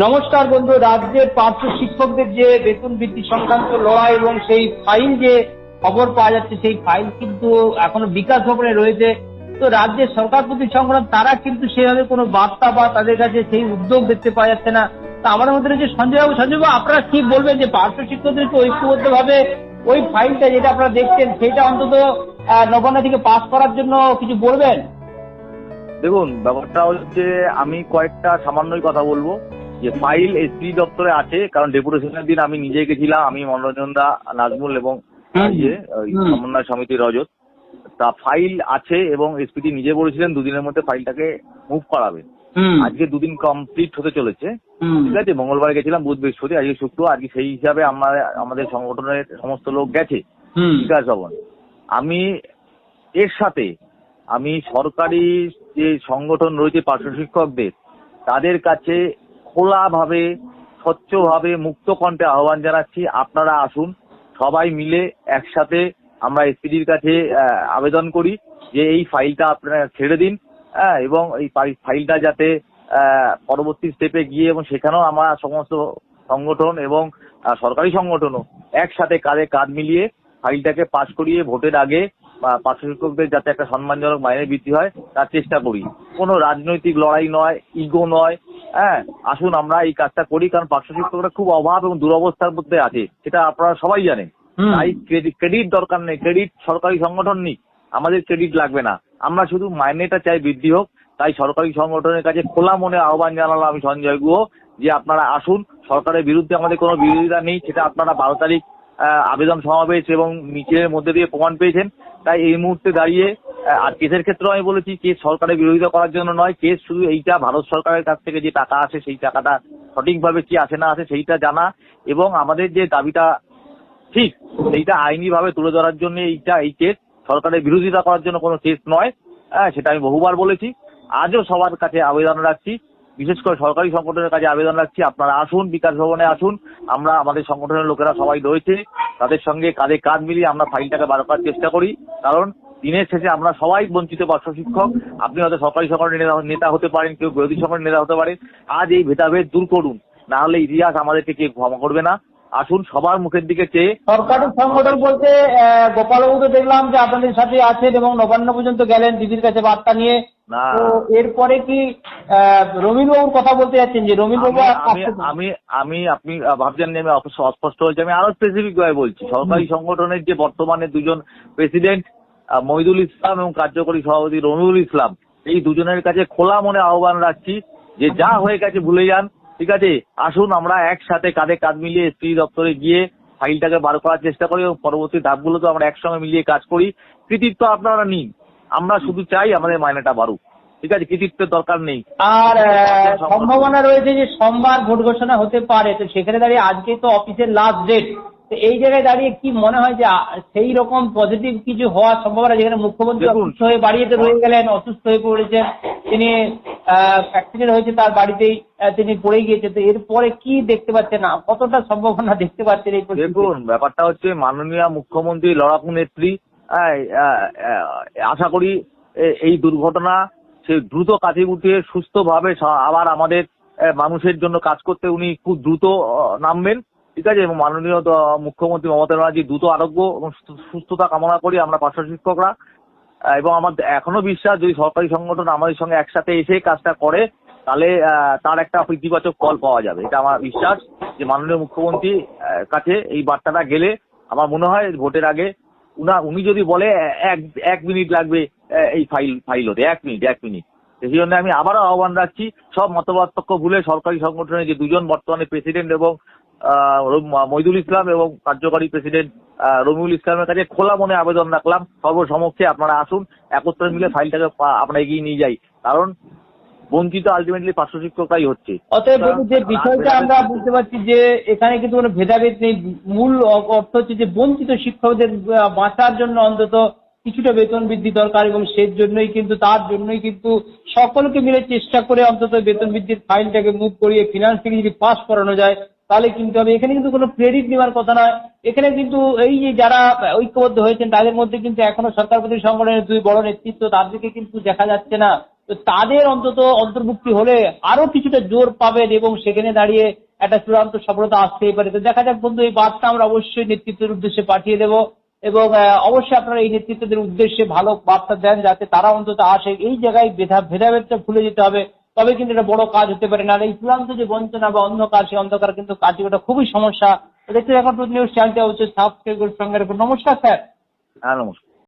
নমস্কার বন্ধু রাজ্যের পার্শ্ব শিক্ষকদের যে বেতন বৃদ্ধি সংক্রান্ত লড়াই এবং সেই ফাইল যে খবর পাওয়া যাচ্ছে, সেই ফাইল কিন্তু এখনও বিকাশ ভবনে রয়েছে। তো রাজ্যের সরকার প্রতি সংগ্রাম তারা কিন্তু সেভাবে কোনো বার্তা বা তাদের কাছে সেই উদ্যোগ দেখতে পাওয়া যাচ্ছে না। তা আমাদের মধ্যে রয়েছে সঞ্জয় বাবু সঞ্জয় বাবু আপনারা কি বলবেন যে পার্শ্ব শিক্ষকদেরকে ঐক্যবদ্ধ ভাবে ওই ফাইলটা যেটা আপনারা দেখছেন, সেটা অন্তত নবান্ন থেকে পাস করার জন্য কিছু বলবেন? দেখুন, ব্যাপারটা হচ্ছে আমি কয়েকটা সামান্যই কথা বলব। যে ফাইল এসপি দপ্তরে আছে কারণ ডেপুটেশনের দিন আমি নিজে গেছিলাম আমি মনোরঞ্জন দা নাজমুল এবং ইয়ে সমন্বয় সমিতি রজত। তা ফাইল আছে এবং এসপিটি নিজে বলেছিলেন দুদিনের মধ্যে ফাইলটাকে মুভ করাবেন। আজকে দুদিন কমপ্লিট হতে চলেছে। ঠিক আছে মঙ্গলবার গেছিলাম বুধ বৃহস্পতি আজকে শুক্র আজকে সেই হিসাবে আমার আমাদের সংগঠনের সমস্ত লোক গেছে। বিকাশ ভবন আমি এর সাথে আমি সরকারি যে সংগঠন রয়েছে পার্শ্ব শিক্ষকদের তাদের কাছে খোলাভাবে স্বচ্ছভাবে মুক্ত কণ্ঠে আহ্বান জানাচ্ছি। আপনারা আসুন সবাই মিলে একসাথে আমরা এসপিডির কাছে আবেদন করি যে এই ফাইলটা আপনারা ছেড়ে দিন হ্যাঁ, এবং এই ফাই- ফাইলটা যাতে পরবর্তী স্টেপে গিয়ে এবং সেখানেও আমরা সমস্ত সংগঠন এবং সরকারি সংগঠনও একসাথে কাঁধে কাঁধ মিলিয়ে ফাইলটাকে পাশ করিয়ে ভোটের আগে পার্শ্ব শিক্ষকদের যাতে একটা সম্মানজনক মাইনে বৃদ্ধি হয় তার চেষ্টা করি। কোনো রাজনৈতিক লড়াই নয় ইগো নয় হ্যাঁ? আসুন আমরা এই কাজটা করি কারণ পার্শ্ব শিক্ষকরা খুব অভাব এবং দুরবস্থার মধ্যে আছে সেটা আপনারা সবাই জানেন। তাই ক্রেডিট দরকার নেই ক্রেডিট সরকারি সংগঠন নেই আমাদের ক্রেডিট লাগবে না। আমরা শুধু মাইনেটা চাই বৃদ্ধি হোক তাই সরকারি সংগঠনের কাছে খোলা মনে আহ্বান জানালাম আমি সঞ্জয় গুহ যে আপনারা আসুন সরকারের বিরুদ্ধে আমাদের কোনো বিরোধিতা নেই সেটা আপনারা বারো তারিখ আবেদন সমাবেশ এবং মিছিলের মধ্যে দিয়ে প্রমাণ পেয়েছেন। তাই এই মুহূর্তে দাঁড়িয়ে আর কেসের ক্ষেত্রেও আমি বলেছি, কেস সরকারের বিরোধিতা করার জন্য নয়। কেস শুধু এইটা ভারত সরকারের কাছ থেকে যে টাকা আসে, সেই টাকাটা সঠিকভাবে কি আসে না আসে সেইটা জানা এবং আমাদের যে দাবিটা ঠিক, সেইটা আইনিভাবে তুলে ধরার জন্য এইটা, এই কেস সরকারের বিরোধিতা করার জন্য কোনো কেস নয়। হ্যাঁ সেটা আমি বহুবার বলেছি। আজও সবার কাছে আবেদন রাখছি। বিশেষ করে সরকারি সংগঠনের কাছে আবেদন রাখছি। আপনারা আসুন, বিকাশ ভবনে আসুন। আমরা আমাদের সংগঠনের লোকেরা সবাই রয়েছে। তাদের সঙ্গে কাঁধে কাঁধ মিলিয়ে আমরা ফাইলটাকে বার করার চেষ্টা করি। কারণ দিনের শেষে আমরা সবাই বঞ্চিত পার্শ্ব শিক্ষক। আপনি হয়তো সরকারি সংগঠনের নেতা- হতে পারেন, কেউ বিরোধী সংগঠনের নেতা হতে পারেন আজ এই ভেদাভেদ দূর করুন। না হলে ইতিহাস আমাদেরকে কেউ ক্ষমা করবে না। আসুন, সবার মুখের দিকে চেয়ে। সরকারি সংগঠন বলতে গোপালবাবুকে দেখলাম যে আপনাদের সাথে আছেন এবং নবান্ন পর্যন্ত গেলেন, দিদির কাছে বার্তা নিয়ে। তো এরপরে কি কথা বলতে যাচ্ছেন যে রবিন বাবু আমি- আমি আপনি ভাবছেন আমি অস্পষ্ট হয়েছি। আমি আরও স্পেসিফিক ভাবে বলছি। সরকারি সংগঠনের যে বর্তমানে দুজন প্রেসিডেন্ট মহিদুল ইসলাম এবং কার্যকরী সভাপতি রমিউল ইসলাম এই দুজনের কাছে খোলা মনে আহ্বান রাখছি যে যা হয়ে গেছে ভুলে যান ঠিক আছে? আসুন আমরা একসাথে কাঁধে কাঁধ মিলিয়ে এসপি দপ্তরে গিয়ে ফাইলটাকে বার করার চেষ্টা করি এবং পরবর্তী ধাপগুলোতে আমরা একসঙ্গে মিলিয়ে কাজ করি। কৃতিত্ব আপনারা নিন। আমরা শুধু চাই আমাদের মাইনেটা বাড়ুক। ঠিক আছে? কৃতিত্বের দরকার নেই। আর সম্ভাবনা রয়েছে যে সোমবার ভোট ঘোষণা হতে পারে। তো সেখানে দাঁড়িয়ে আজকে তো অফিসের লাস্ট ডেট তো এই জায়গায় দাঁড়িয়ে কি মনে হয় যে সেই রকম পজিটিভ কিছু হওয়ার সম্ভাবনা যেখানে মুখ্যমন্ত্রী। অসুস্থ হয়ে বাড়িতে রয়ে গেলেন অসুস্থ হয়ে পড়েছেন তিনি অ্যাক্সিডেন্ট হয়েছে তার বাড়িতেই তিনি পড়ে গিয়েছেন তো এরপরে কি দেখতে পাচ্ছেন? না কতটা সম্ভাবনা দেখতে পাচ্ছেন এই? দেখুন ব্যাপারটা হচ্ছে মাননীয় মুখ্যমন্ত্রী লড়াকু নেত্রী আশা করি এই দুর্ঘটনা সে দ্রুত কাটিয়ে উঠিয়ে সুস্থভাবে আবার আমাদের মানুষের জন্য কাজ করতে উনি খুব দ্রুত নামবেন, ঠিক আছে? এবং মাননীয় মুখ্যমন্ত্রী মমতা ব্যানার্জি দ্রুত আরোগ্য এবং সুস্থতা কামনা করি আমরা পার্শ্ব শিক্ষকরা। এবং আমার এখনও বিশ্বাস যদি সরকারি সংগঠন আমাদের সঙ্গে একসাথে এসে কাজটা করে, তাহলে তার একটা ইতিবাচক কল পাওয়া যাবে। এটা আমার বিশ্বাস যে মাননীয় মুখ্যমন্ত্রী কাছে এই বার্তাটা গেলে আমার মনে হয় ভোটের আগে উনা উনি যদি বলে এক এক মিনিট লাগবে এই ফাইল ফাইল হতে এক মিনিট এক মিনিট। সেই জন্য আমি আবারও আহ্বান রাখছি সব মতপার্থক্য ভুলে সরকারি সংগঠনের যে দুজন বর্তমানে প্রেসিডেন্ট এবং রম- ইসলাম এবং কার্যকারী প্রেসিডেন্ট আহ, রমিউল ইসলামের কাছে খোলা মনে আবেদন রাখলাম। সর্বসমক্ষে আপনারা আসুন একত্রে মিলে ফাইলটাকে আমরা এগিয়ে নিয়ে যাই। কারণ বঞ্চিত আলটিমেটলি পার্শ্ব শিক্ষকরাই হচ্ছে। অতএব যে বিষয়টা আমরা বুঝতে পারছি যে এখানে কিন্তু কোনো ভেদাভেদ নেই। মূল অর্থ হচ্ছে যে বঞ্চিত শিক্ষকদের বাঁচার জন্য অন্তত কিছুটা বেতন বৃদ্ধি দরকার এবং সেই জন্যই কিন্তু তার জন্যই কিন্তু সকলকে মিলে চেষ্টা করে অন্তত বেতন বৃদ্ধির ফাইলটাকে মুভ করিয়ে ফিনান্স থেকে যদি পাস করানো যায় তাহলে কিন্তু হবে। এখানে কিন্তু কোনো ক্রেডিট নেওয়ার কথা নয়। এখানে কিন্তু এই যে যারা ঐক্যবদ্ধ হয়েছেন তাদের মধ্যে কিন্তু এখনও সরকার প্রতি সংগঠনের দুই বড় নেতৃত্ব তাদেরকে কিন্তু দেখা যাচ্ছে না। তাদের অন্তত অন্তর্ভুক্তি হলে আরও কিছুটা জোর পাবেন এবং সেখানে দাঁড়িয়ে একটা চূড়ান্ত সফলতা আসতেই পারে। তো দেখা যাক বন্ধু, এই বার্তা আমরা অবশ্যই নেতৃত্বের উদ্দেশ্যে পাঠিয়ে দেবো এবং অবশ্যই আপনারা এই নেতৃত্বদের উদ্দেশ্যে ভালো বার্তা দেন যাতে তারা অন্তত আসে। এই জায়গায় ভেদা, ভেদাভেদটা ভুলে যেতে হবে। তবে কিন্তু এটা বড় কাজ হতে পারে। না এই চূড়ান্ত যে বঞ্চনা বা অন্ধকার, সেই অন্ধকার কিন্তু কাটিয়ে ওঠা খুবই সমস্যা। দেখতে এখন নিউজ চ্যানেলটা হচ্ছে সাবস্ক্রাইব করে সঙ্গে নমস্কার, স্যার। হ্যাঁ নমস্কার।